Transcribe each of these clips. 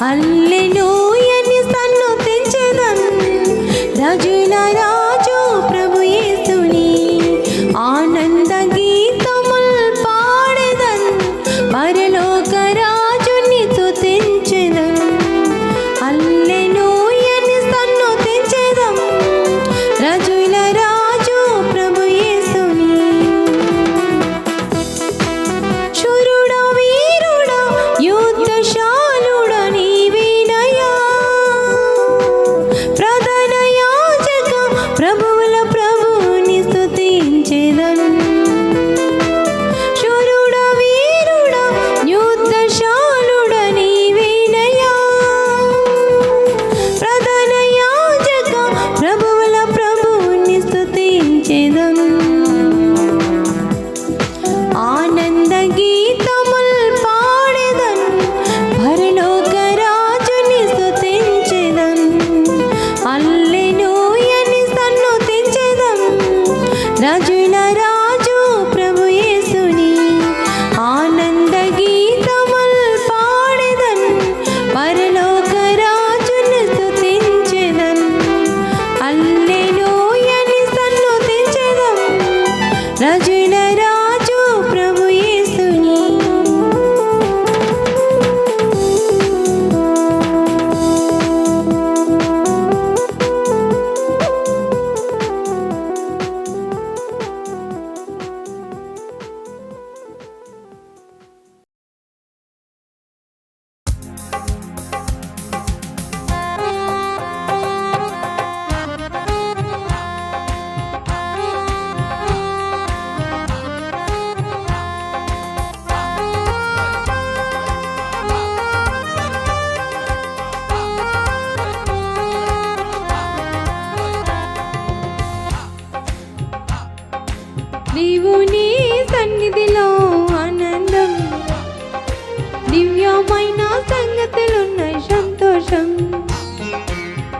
అల్లెలూయని సన్నతించదం రజుల రాజు ప్రభు యేసుని ఆనంద గీతముల్ పాడదన్ పరలోక దివ్యమైన సంగతులున్నాయి సంతోషం.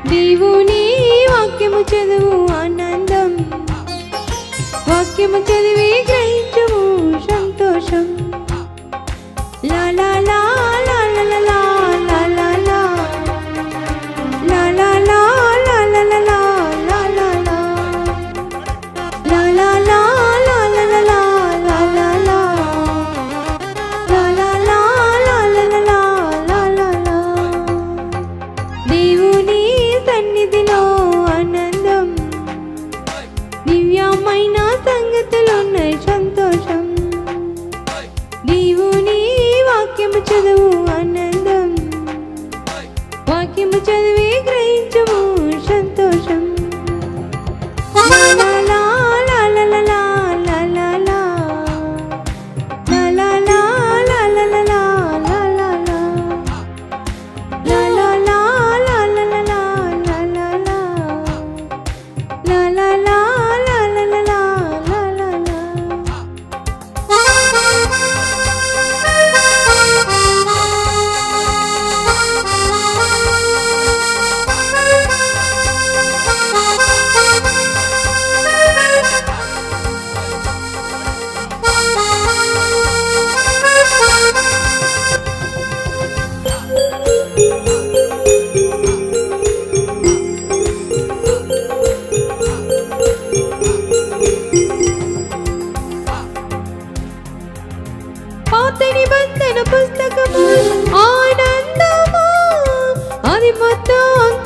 దేవుని వాక్యము చదువు ఆనందం. వాక్యము చదివి గ్రహించము సంతోషం. లా వాక్యము చదివి గ్రహించుము. তো